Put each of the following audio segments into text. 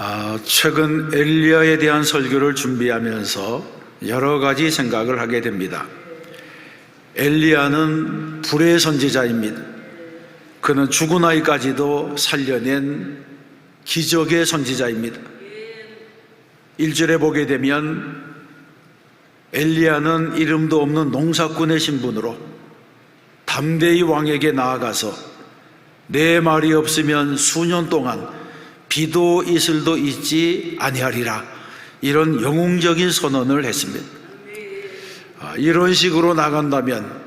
아, 최근 엘리야에 대한 설교를 준비하면서 여러 가지 생각을 하게 됩니다. 엘리야는 불의 선지자입니다. 그는 죽은 아이까지도 살려낸 기적의 선지자입니다. 1절에 보게 되면 엘리야는 이름도 없는 농사꾼의 신분으로 담대히 왕에게 나아가서 내 말이 없으면 수년 동안 비도 이슬도 있지 아니하리라 이런 영웅적인 선언을 했습니다. 아, 이런 식으로 나간다면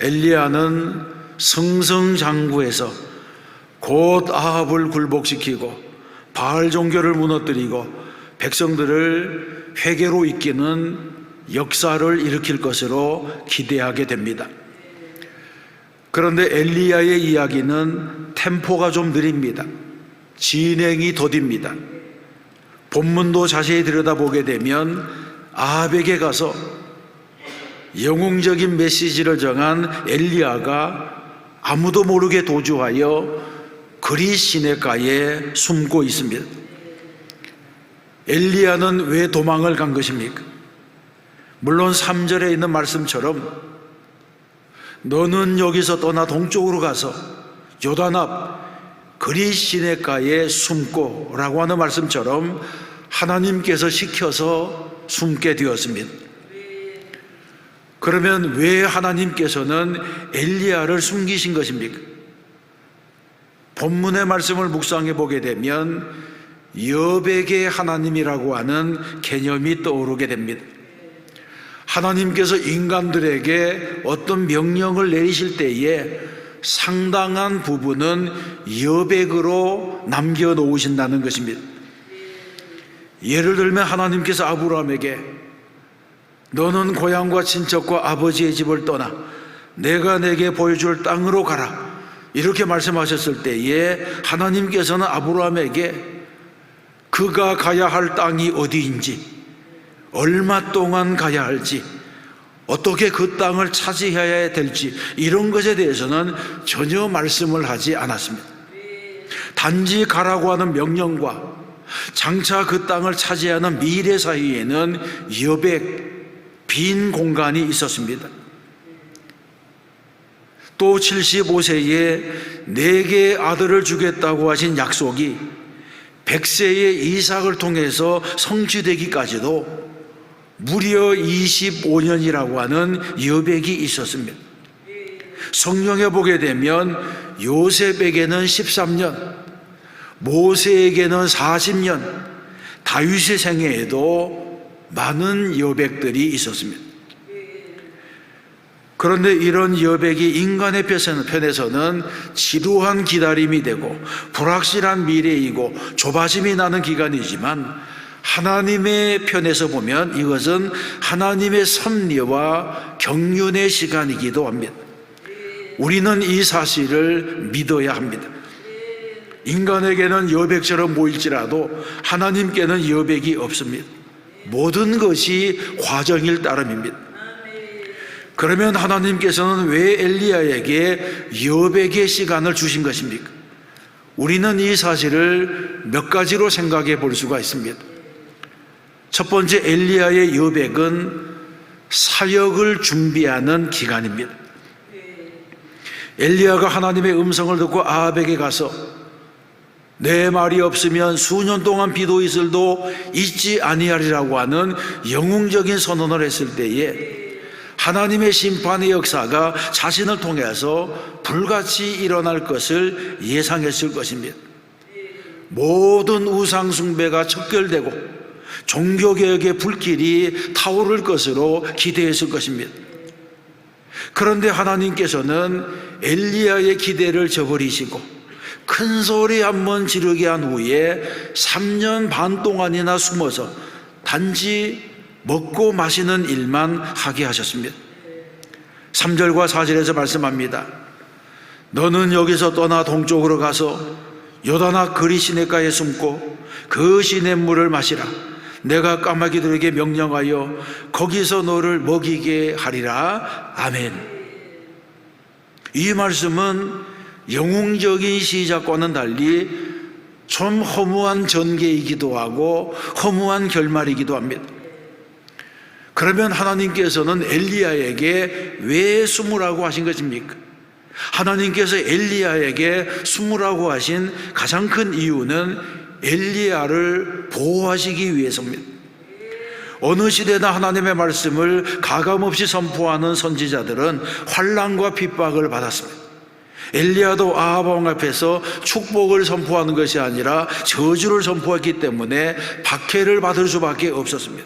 엘리야는 승승장구해서 곧 아합을 굴복시키고 바알 종교를 무너뜨리고 백성들을 회개로 이끄는 역사를 일으킬 것으로 기대하게 됩니다. 그런데 엘리야의 이야기는 템포가 좀 느립니다. 진행이 더딥니다. 본문도 자세히 들여다보게 되면 아합에게 가서 영웅적인 메시지를 정한 엘리야가 아무도 모르게 도주하여 그리 시내가에 숨고 있습니다. 엘리야는 왜 도망을 간 것입니까? 물론 3절에 있는 말씀처럼 너는 여기서 떠나 동쪽으로 가서 요단 앞 그리 시내가에 숨고 라고 하는 말씀처럼 하나님께서 시켜서 숨게 되었습니다. 그러면 왜 하나님께서는 엘리야를 숨기신 것입니까? 본문의 말씀을 묵상해 보게 되면 여백의 하나님이라고 하는 개념이 떠오르게 됩니다. 하나님께서 인간들에게 어떤 명령을 내리실 때에 상당한 부분은 여백으로 남겨 놓으신다는 것입니다. 예를 들면 하나님께서 아브라함에게 너는 고향과 친척과 아버지의 집을 떠나 내가 내게 보여줄 땅으로 가라. 이렇게 말씀하셨을 때에 하나님께서는 아브라함에게 그가 가야 할 땅이 어디인지 얼마 동안 가야 할지 어떻게 그 땅을 차지해야 될지 이런 것에 대해서는 전혀 말씀을 하지 않았습니다. 단지 가라고 하는 명령과 장차 그 땅을 차지하는 미래 사이에는 여백 빈 공간이 있었습니다. 또 75세에 네개 아들을 주겠다고 하신 약속이 100세의 이삭을 통해서 성취되기까지도 무려 25년이라고 하는 여백이 있었습니다. 성경에 보게 되면 요셉에게는 13년, 모세에게는 40년, 다윗의 생애에도 많은 여백들이 있었습니다. 그런데 이런 여백이 인간의 편에서는 지루한 기다림이 되고 불확실한 미래이고 조바심이 나는 기간이지만 하나님의 편에서 보면 이것은 하나님의 섭리와 경륜의 시간이기도 합니다. 우리는 이 사실을 믿어야 합니다. 인간에게는 여백처럼 보일지라도 하나님께는 여백이 없습니다. 모든 것이 과정일 따름입니다. 그러면 하나님께서는 왜 엘리야에게 여백의 시간을 주신 것입니까? 우리는 이 사실을 몇 가지로 생각해 볼 수가 있습니다. 첫 번째 엘리야의 여백은 사역을 준비하는 기간입니다. 엘리야가 하나님의 음성을 듣고 아합에게 가서 내 말이 없으면 수년 동안 비도 이슬도 있지 아니하리라고 하는 영웅적인 선언을 했을 때에 하나님의 심판의 역사가 자신을 통해서 불같이 일어날 것을 예상했을 것입니다. 모든 우상숭배가 척결되고 종교개혁의 불길이 타오를 것으로 기대했을 것입니다. 그런데 하나님께서는 엘리야의 기대를 저버리시고 큰 소리 한번 지르게 한 후에 3년 반 동안이나 숨어서 단지 먹고 마시는 일만 하게 하셨습니다. 3절과 4절에서 말씀합니다. 너는 여기서 떠나 동쪽으로 가서 요다나 그리 시내가에 숨고 그 시냇물을 마시라. 내가 까마귀들에게 명령하여 거기서 너를 먹이게 하리라. 아멘. 이 말씀은 영웅적인 시작과는 달리 좀 허무한 전개이기도 하고 허무한 결말이기도 합니다. 그러면 하나님께서는 엘리야에게 왜 숨으라고 하신 것입니까? 하나님께서 엘리야에게 숨으라고 하신 가장 큰 이유는 엘리야를 보호하시기 위해서입니다. 어느 시대나 하나님의 말씀을 가감없이 선포하는 선지자들은 환란과 핍박을 받았습니다. 엘리야도 아합 왕 앞에서 축복을 선포하는 것이 아니라 저주를 선포했기 때문에 박해를 받을 수밖에 없었습니다.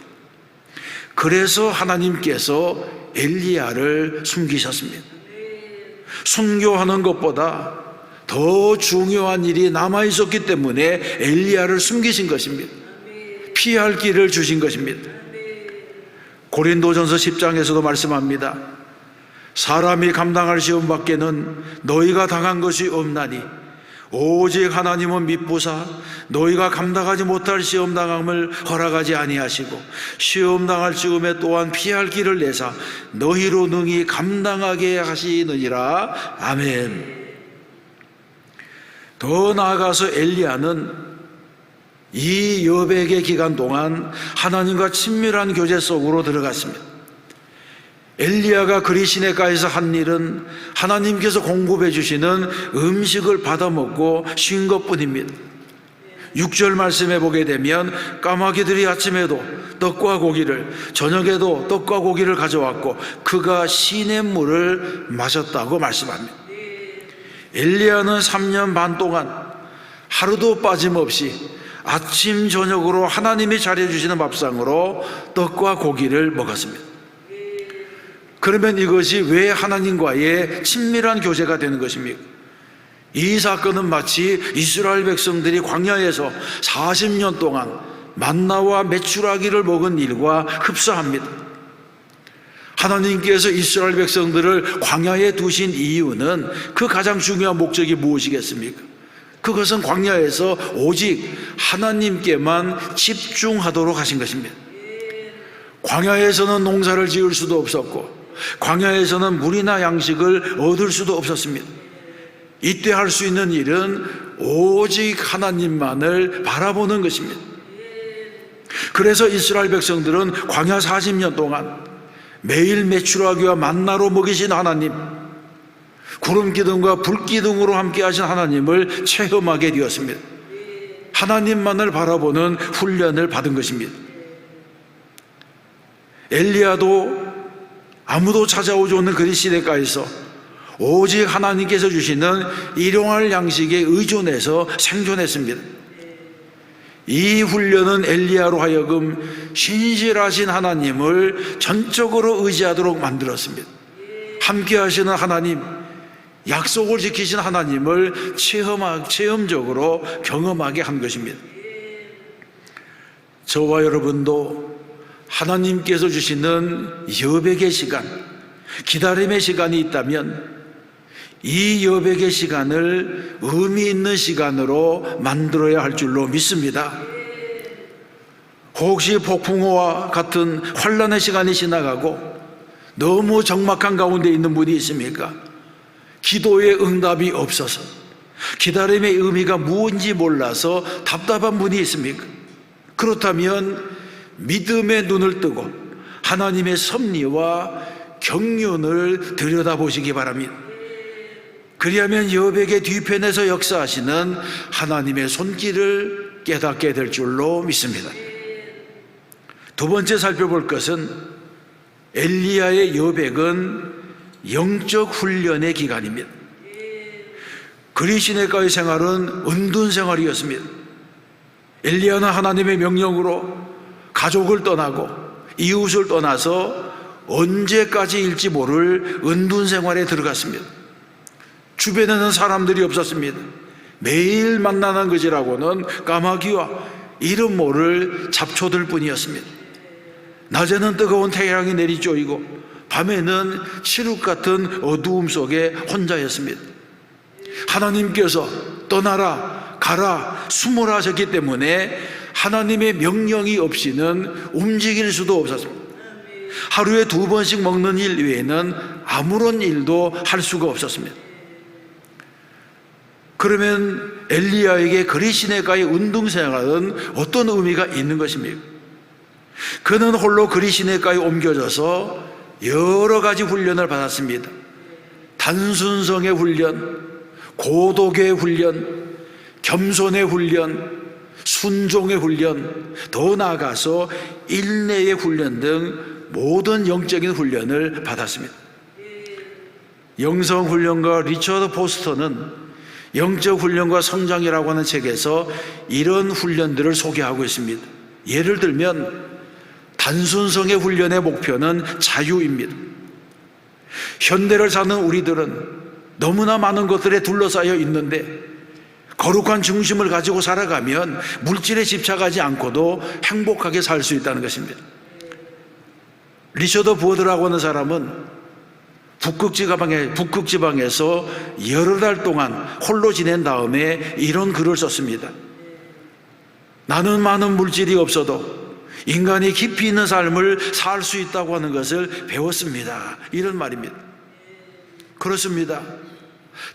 그래서 하나님께서 엘리야를 숨기셨습니다. 순교하는 것보다 더 중요한 일이 남아 있었기 때문에 엘리야를 숨기신 것입니다. 피할 길을 주신 것입니다. 고린도전서 10장에서도 말씀합니다. 사람이 감당할 시험 밖에는 너희가 당한 것이 없나니 오직 하나님은 믿부사 너희가 감당하지 못할 시험 당함을 허락하지 아니하시고 시험 당할 즈음에 또한 피할 길을 내사 너희로 능히 감당하게 하시느니라 아멘. 더 나아가서 엘리야는 이 여백의 기간 동안 하나님과 친밀한 교제 속으로 들어갔습니다. 엘리야가 그리 시내가에서 한 일은 하나님께서 공급해 주시는 음식을 받아 먹고 쉰 것뿐입니다. 6절 말씀해 보게 되면 까마귀들이 아침에도 떡과 고기를 저녁에도 떡과 고기를 가져왔고 그가 시냇물을 마셨다고 말씀합니다. 엘리야는 3년 반 동안 하루도 빠짐없이 아침 저녁으로 하나님이 차려주시는 밥상으로 떡과 고기를 먹었습니다. 그러면 이것이 왜 하나님과의 친밀한 교제가 되는 것입니까? 이 사건은 마치 이스라엘 백성들이 광야에서 40년 동안 만나와 메추라기를 먹은 일과 흡사합니다. 하나님께서 이스라엘 백성들을 광야에 두신 이유는 그 가장 중요한 목적이 무엇이겠습니까? 그것은 광야에서 오직 하나님께만 집중하도록 하신 것입니다. 광야에서는 농사를 지을 수도 없었고, 광야에서는 물이나 양식을 얻을 수도 없었습니다. 이때 할 수 있는 일은 오직 하나님만을 바라보는 것입니다. 그래서 이스라엘 백성들은 광야 40년 동안 매일 메추라기와 만나로 먹이신 하나님, 구름 기둥과 불 기둥으로 함께 하신 하나님을 체험하게 되었습니다. 하나님만을 바라보는 훈련을 받은 것입니다. 엘리야도 아무도 찾아오지 않는 그리 시대가에서 오직 하나님께서 주시는 일용할 양식에 의존해서 생존했습니다. 이 훈련은 엘리야로 하여금 신실하신 하나님을 전적으로 의지하도록 만들었습니다. 함께 하시는 하나님, 약속을 지키신 하나님을 체험, 체험적으로 경험하게 한 것입니다. 저와 여러분도 하나님께서 주시는 여백의 시간, 기다림의 시간이 있다면 이 여백의 시간을 의미 있는 시간으로 만들어야 할 줄로 믿습니다. 혹시 폭풍우와 같은 환란의 시간이 지나가고 너무 적막한 가운데 있는 분이 있습니까? 기도의 응답이 없어서 기다림의 의미가 무엇인지 몰라서 답답한 분이 있습니까? 그렇다면 믿음의 눈을 뜨고 하나님의 섭리와 경륜을 들여다보시기 바랍니다. 그리하면 여백의 뒤편에서 역사하시는 하나님의 손길을 깨닫게 될 줄로 믿습니다. 두 번째 살펴볼 것은 엘리야의 여백은 영적 훈련의 기간입니다. 그리시네가의 생활은 은둔 생활이었습니다. 엘리야는 하나님의 명령으로 가족을 떠나고 이웃을 떠나서 언제까지일지 모를 은둔 생활에 들어갔습니다. 주변에는 사람들이 없었습니다. 매일 만나는 것이라고는 까마귀와 이름 모를 잡초들 뿐이었습니다. 낮에는 뜨거운 태양이 내리쬐이고 밤에는 칠흑 같은 어두움 속에 혼자였습니다. 하나님께서 떠나라, 가라, 숨어라 하셨기 때문에 하나님의 명령이 없이는 움직일 수도 없었습니다. 하루에 두 번씩 먹는 일 외에는 아무런 일도 할 수가 없었습니다. 그러면 엘리야에게 그리시네가의 운동 생활은 어떤 의미가 있는 것입니까? 그는 홀로 그리시네가에 옮겨져서 여러 가지 훈련을 받았습니다. 단순성의 훈련, 고독의 훈련, 겸손의 훈련, 순종의 훈련, 더 나아가서 인내의 훈련 등 모든 영적인 훈련을 받았습니다. 영성 훈련가 리처드 포스터는 영적 훈련과 성장이라고 하는 책에서 이런 훈련들을 소개하고 있습니다. 예를 들면 단순성의 훈련의 목표는 자유입니다. 현대를 사는 우리들은 너무나 많은 것들에 둘러싸여 있는데 거룩한 중심을 가지고 살아가면 물질에 집착하지 않고도 행복하게 살 수 있다는 것입니다. 리처드 부어드라고 하는 사람은 북극 지방에 북극 지방에서 여러 달 동안 홀로 지낸 다음에 이런 글을 썼습니다. 나는 많은 물질이 없어도 인간이 깊이 있는 삶을 살 수 있다고 하는 것을 배웠습니다. 이런 말입니다. 그렇습니다.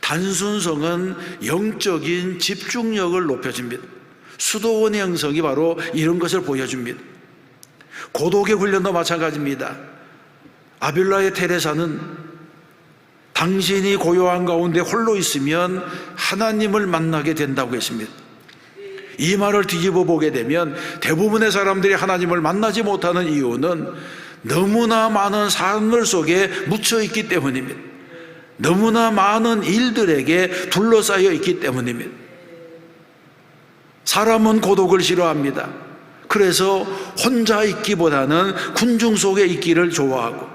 단순성은 영적인 집중력을 높여줍니다. 수도원의 형성이 바로 이런 것을 보여줍니다. 고독의 훈련도 마찬가지입니다. 아빌라의 테레사는 당신이 고요한 가운데 홀로 있으면 하나님을 만나게 된다고 했습니다. 이 말을 뒤집어 보게 되면 대부분의 사람들이 하나님을 만나지 못하는 이유는 너무나 많은 삶을 속에 묻혀 있기 때문입니다. 너무나 많은 일들에게 둘러싸여 있기 때문입니다. 사람은 고독을 싫어합니다. 그래서 혼자 있기보다는 군중 속에 있기를 좋아하고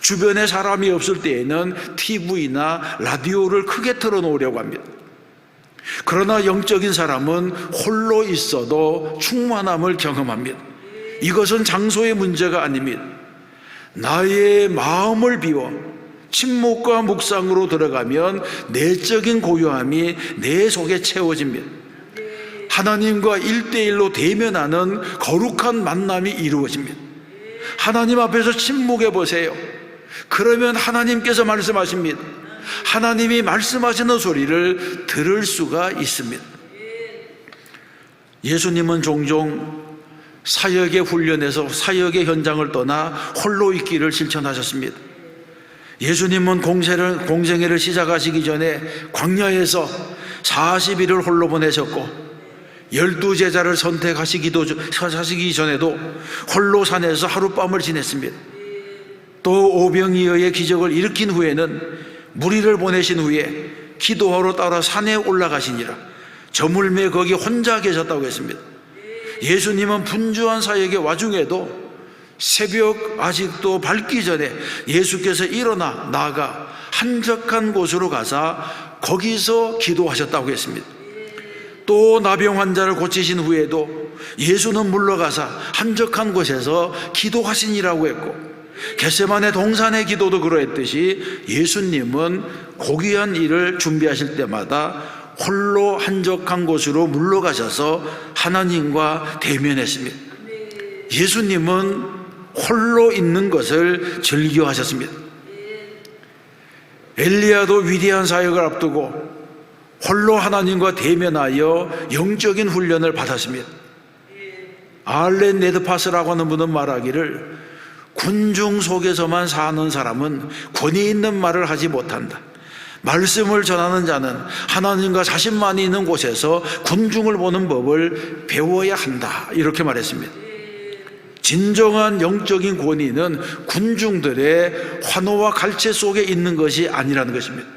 주변에 사람이 없을 때에는 TV나 라디오를 크게 틀어놓으려고 합니다. 그러나 영적인 사람은 홀로 있어도 충만함을 경험합니다. 이것은 장소의 문제가 아닙니다. 나의 마음을 비워 침묵과 묵상으로 들어가면 내적인 고요함이 내 속에 채워집니다. 하나님과 일대일로 대면하는 거룩한 만남이 이루어집니다. 하나님 앞에서 침묵해 보세요. 그러면 하나님께서 말씀하십니다. 하나님이 말씀하시는 소리를 들을 수가 있습니다. 예수님은 종종 사역의 훈련에서 사역의 현장을 떠나 홀로 있기를 실천하셨습니다. 예수님은 공생을, 공생애를 시작하시기 전에 광야에서 40일을 홀로 보내셨고 열두 제자를 선택하시기도 하시기 전에도 홀로 산에서 하룻밤을 지냈습니다. 또 오병이어의 기적을 일으킨 후에는 무리를 보내신 후에 기도하러 따라 산에 올라가시니라 저물매 거기 혼자 계셨다고 했습니다. 예수님은 분주한 사역의 와중에도 새벽 아직도 밝기 전에 예수께서 일어나 나가 한적한 곳으로 가서 거기서 기도하셨다고 했습니다. 또 나병 환자를 고치신 후에도 예수는 물러가서 한적한 곳에서 기도하시니라고 했고 겟세만의 동산의 기도도 그러했듯이 예수님은 고귀한 일을 준비하실 때마다 홀로 한적한 곳으로 물러가셔서 하나님과 대면했습니다. 예수님은 홀로 있는 것을 즐겨하셨습니다. 엘리야도 위대한 사역을 앞두고 홀로 하나님과 대면하여 영적인 훈련을 받았습니다. 알렌 네드파스라고 하는 분은 말하기를 군중 속에서만 사는 사람은 권위 있는 말을 하지 못한다. 말씀을 전하는 자는 하나님과 자신만이 있는 곳에서 군중을 보는 법을 배워야 한다. 이렇게 말했습니다. 진정한 영적인 권위는 군중들의 환호와 갈채 속에 있는 것이 아니라는 것입니다.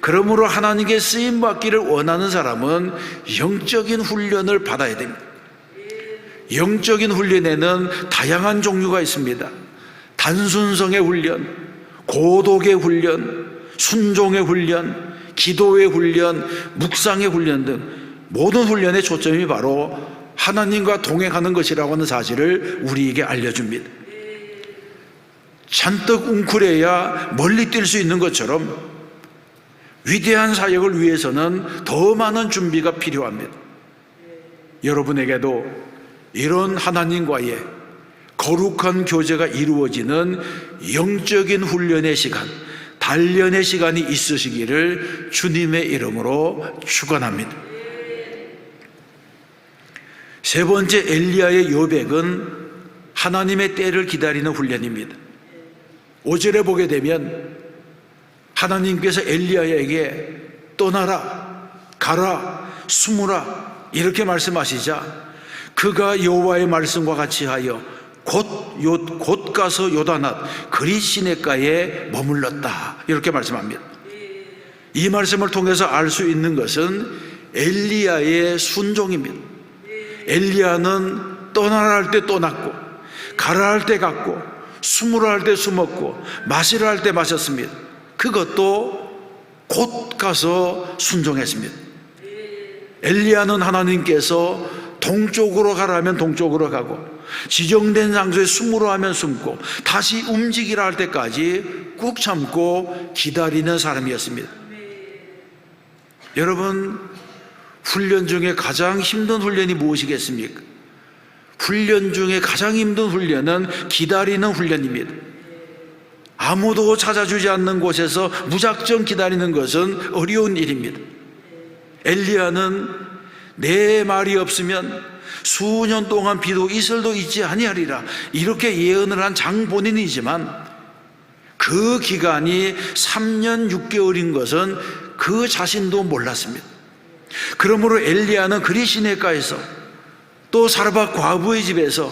그러므로 하나님께 쓰임 받기를 원하는 사람은 영적인 훈련을 받아야 됩니다. 영적인 훈련에는 다양한 종류가 있습니다. 단순성의 훈련, 고독의 훈련, 순종의 훈련, 기도의 훈련, 묵상의 훈련 등 모든 훈련의 초점이 바로 하나님과 동행하는 것이라고 하는 사실을 우리에게 알려줍니다. 잔뜩 웅크려야 멀리 뛸 수 있는 것처럼 위대한 사역을 위해서는 더 많은 준비가 필요합니다. 여러분에게도 이런 하나님과의 거룩한 교제가 이루어지는 영적인 훈련의 시간, 단련의 시간이 있으시기를 주님의 이름으로 축원합니다. 세 번째 엘리야의 요백은 하나님의 때를 기다리는 훈련입니다. 5절에 보게 되면 하나님께서 엘리야에게 떠나라, 가라, 숨으라 이렇게 말씀하시자 그가 여호와의 말씀과 같이 하여 곧, 요, 곧 가서 요단앗 그리 시내가에 머물렀다 이렇게 말씀합니다. 이 말씀을 통해서 알 수 있는 것은 엘리야의 순종입니다. 엘리야는 떠나라 할 때 떠났고 가라 할 때 갔고 숨으라 할 때 숨었고 마시라 할 때 마셨습니다. 그것도 곧 가서 순종했습니다. 엘리야는 하나님께서 동쪽으로 가라면 동쪽으로 가고 지정된 장소에 숨으로 하면 숨고 다시 움직이라 할 때까지 꾹 참고 기다리는 사람이었습니다. 여러분 훈련 중에 가장 힘든 훈련이 무엇이겠습니까? 훈련 중에 가장 힘든 훈련은 기다리는 훈련입니다. 아무도 찾아주지 않는 곳에서 무작정 기다리는 것은 어려운 일입니다. 엘리야는 내 말이 없으면 수년 동안 비도 이슬도 있지 아니하리라 이렇게 예언을 한 장 본인이지만 그 기간이 3년 6개월인 것은 그 자신도 몰랐습니다. 그러므로 엘리야는 그리시네가에서 또 사르밧 과부의 집에서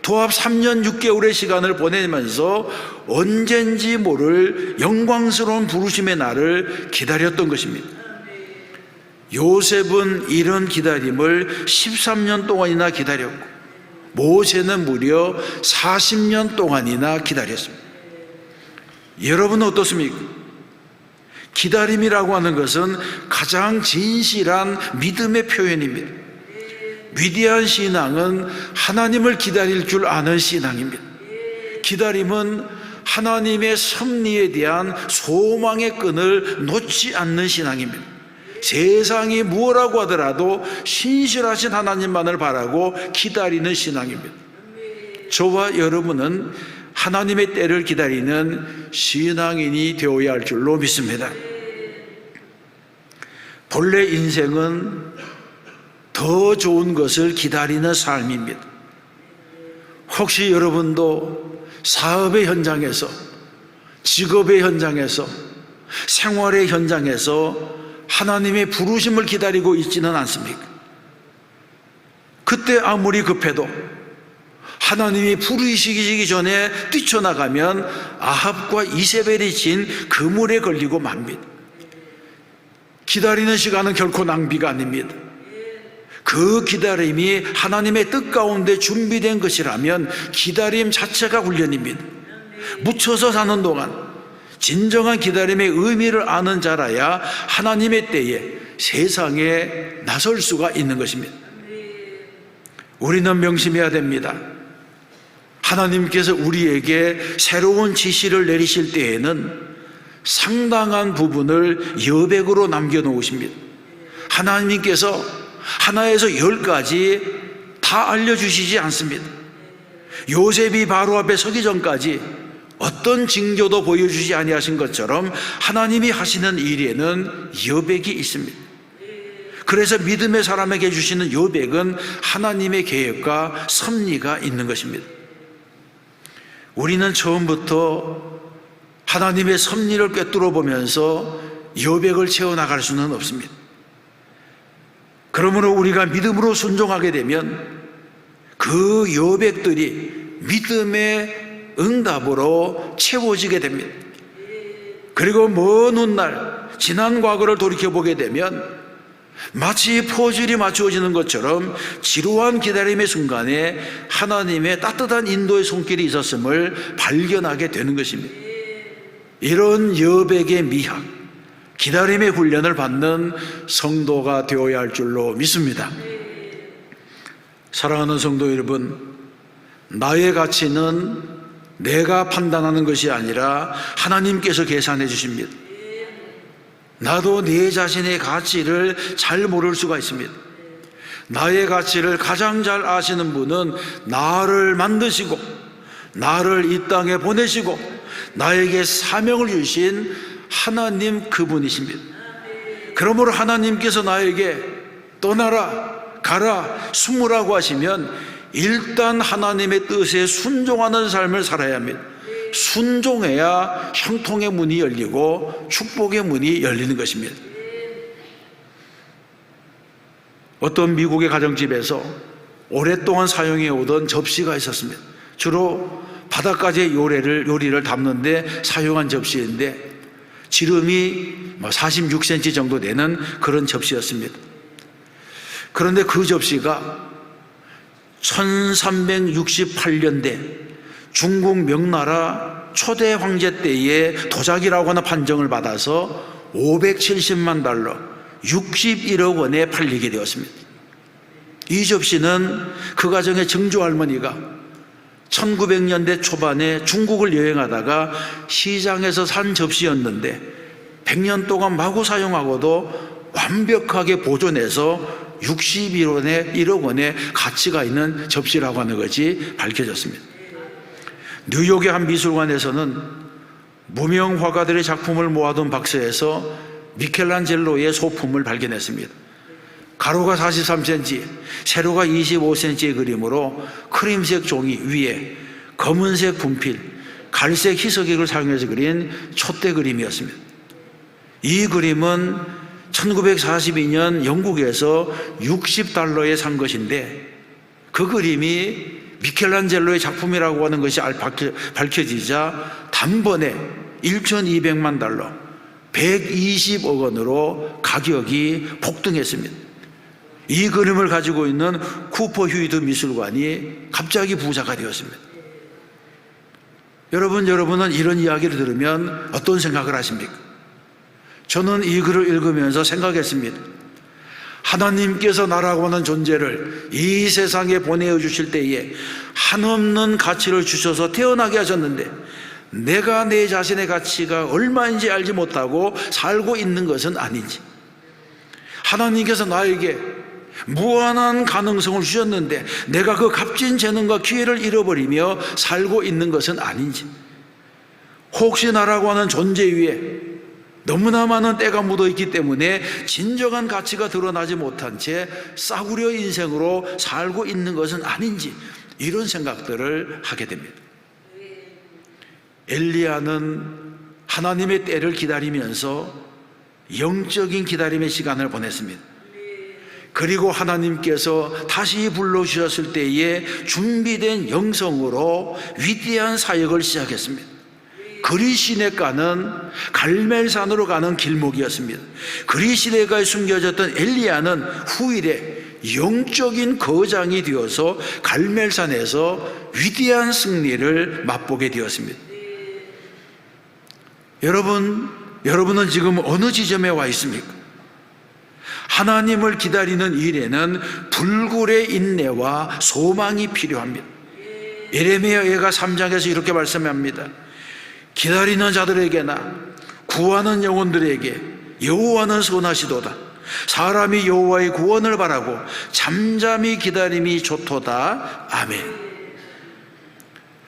도합 3년 6개월의 시간을 보내면서 언젠지 모를 영광스러운 부르심의 날을 기다렸던 것입니다. 요셉은 이런 기다림을 13년 동안이나 기다렸고 모세는 무려 40년 동안이나 기다렸습니다. 여러분은 어떻습니까? 기다림이라고 하는 것은 가장 진실한 믿음의 표현입니다. 위대한 신앙은 하나님을 기다릴 줄 아는 신앙입니다. 기다림은 하나님의 섭리에 대한 소망의 끈을 놓지 않는 신앙입니다. 세상이 무엇라고 하더라도 신실하신 하나님만을 바라고 기다리는 신앙입니다. 저와 여러분은 하나님의 때를 기다리는 신앙인이 되어야 할 줄로 믿습니다. 본래 인생은 더 좋은 것을 기다리는 삶입니다. 혹시 여러분도 사업의 현장에서, 직업의 현장에서, 생활의 현장에서 하나님의 부르심을 기다리고 있지는 않습니까? 그때 아무리 급해도 하나님이 부르시기 전에 뛰쳐나가면 아합과 이세벨이 진 그물에 걸리고 맙니다. 기다리는 시간은 결코 낭비가 아닙니다. 그 기다림이 하나님의 뜻 가운데 준비된 것이라면 기다림 자체가 훈련입니다. 묻혀서 사는 동안 진정한 기다림의 의미를 아는 자라야 하나님의 때에 세상에 나설 수가 있는 것입니다. 우리는 명심해야 됩니다. 하나님께서 우리에게 새로운 지시를 내리실 때에는 상당한 부분을 여백으로 남겨놓으십니다. 하나님께서 하나에서 열까지 다 알려주시지 않습니다. 요셉이 바로 앞에 서기 전까지 어떤 징조도 보여주지 아니하신 것처럼 하나님이 하시는 일에는 여백이 있습니다. 그래서 믿음의 사람에게 주시는 여백은 하나님의 계획과 섭리가 있는 것입니다. 우리는 처음부터 하나님의 섭리를 꿰뚫어 보면서 여백을 채워 나갈 수는 없습니다. 그러므로 우리가 믿음으로 순종하게 되면 그 여백들이 믿음의 응답으로 채워지게 됩니다. 그리고 먼 훗날 지난 과거를 돌이켜 보게 되면 마치 포질이 맞추어지는 것처럼 지루한 기다림의 순간에 하나님의 따뜻한 인도의 손길이 있었음을 발견하게 되는 것입니다. 이런 여백의 미학, 기다림의 훈련을 받는 성도가 되어야 할 줄로 믿습니다. 사랑하는 성도 여러분, 나의 가치는 내가 판단하는 것이 아니라 하나님께서 계산해 주십니다. 나도 내 자신의 가치를 잘 모를 수가 있습니다. 나의 가치를 가장 잘 아시는 분은 나를 만드시고, 나를 이 땅에 보내시고, 나에게 사명을 주신 하나님 그분이십니다. 그러므로 하나님께서 나에게 떠나라, 가라, 숨으라고 하시면 일단 하나님의 뜻에 순종하는 삶을 살아야 합니다. 순종해야 형통의 문이 열리고 축복의 문이 열리는 것입니다. 어떤 미국의 가정집에서 오랫동안 사용해 오던 접시가 있었습니다. 주로 바닥까지 요리를, 요리를 담는데 사용한 접시인데 지름이 뭐 46cm 정도 되는 그런 접시였습니다. 그런데 그 접시가 1368년대 중국 명나라 초대 황제 때의 도자기라고 하는 판정을 받아서 570만 달러, 61억 원에 팔리게 되었습니다. 이 접시는 그 가정의 증조 할머니가 1900년대 초반에 중국을 여행하다가 시장에서 산 접시였는데 100년 동안 마구 사용하고도 완벽하게 보존해서 61원에 1억 원의 가치가 있는 접시라고 하는 것이 밝혀졌습니다. 뉴욕의 한 미술관에서는 무명 화가들의 작품을 모아둔 박스에서 미켈란젤로의 소품을 발견했습니다. 가로가 43cm, 세로가 25cm의 그림으로 크림색 종이 위에 검은색 분필, 갈색 희석액을 사용해서 그린 촛대 그림이었습니다. 이 그림은 1942년 영국에서 60달러에 산 것인데 그 그림이 미켈란젤로의 작품이라고 하는 것이 밝혀지자 단번에 1,200만 달러, 120억 원으로 가격이 폭등했습니다. 이 그림을 가지고 있는 쿠퍼 휴이드 미술관이 갑자기 부자가 되었습니다. 여러분, 여러분은 이런 이야기를 들으면 어떤 생각을 하십니까? 저는 이 글을 읽으면서 생각했습니다. 하나님께서 나라고 하는 존재를 이 세상에 보내주실 때에 한없는 가치를 주셔서 태어나게 하셨는데 내가 내 자신의 가치가 얼마인지 알지 못하고 살고 있는 것은 아닌지 하나님께서 나에게 무한한 가능성을 주셨는데 내가 그 값진 재능과 기회를 잃어버리며 살고 있는 것은 아닌지 혹시 나라고 하는 존재 위에 너무나 많은 때가 묻어 있기 때문에 진정한 가치가 드러나지 못한 채 싸구려 인생으로 살고 있는 것은 아닌지 이런 생각들을 하게 됩니다. 엘리야는 하나님의 때를 기다리면서 영적인 기다림의 시간을 보냈습니다. 그리고 하나님께서 다시 불러주셨을 때에 준비된 영성으로 위대한 사역을 시작했습니다. 그리시네가는 갈멜산으로 가는 길목이었습니다. 그리시네가에 숨겨졌던 엘리야는 후일에 영적인 거장이 되어서 갈멜산에서 위대한 승리를 맛보게 되었습니다. 여러분, 여러분은 지금 어느 지점에 와 있습니까? 하나님을 기다리는 일에는 불굴의 인내와 소망이 필요합니다. 예레미야가 3장에서 이렇게 말씀합니다. 기다리는 자들에게나 구하는 영혼들에게 여호와는 선하시도다. 사람이 여호와의 구원을 바라고 잠잠히 기다림이 좋도다. 아멘.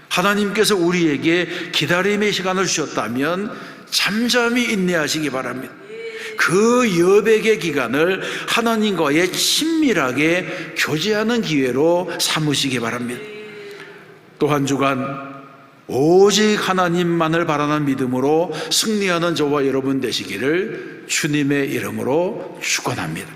하나님께서 우리에게 기다림의 시간을 주셨다면 잠잠히 인내하시기 바랍니다. 그 여백의 기간을 하나님과의 친밀하게 교제하는 기회로 삼으시기 바랍니다. 또 한 주간 오직 하나님만을 바라는 믿음으로 승리하는 저와 여러분 되시기를 주님의 이름으로 축원합니다.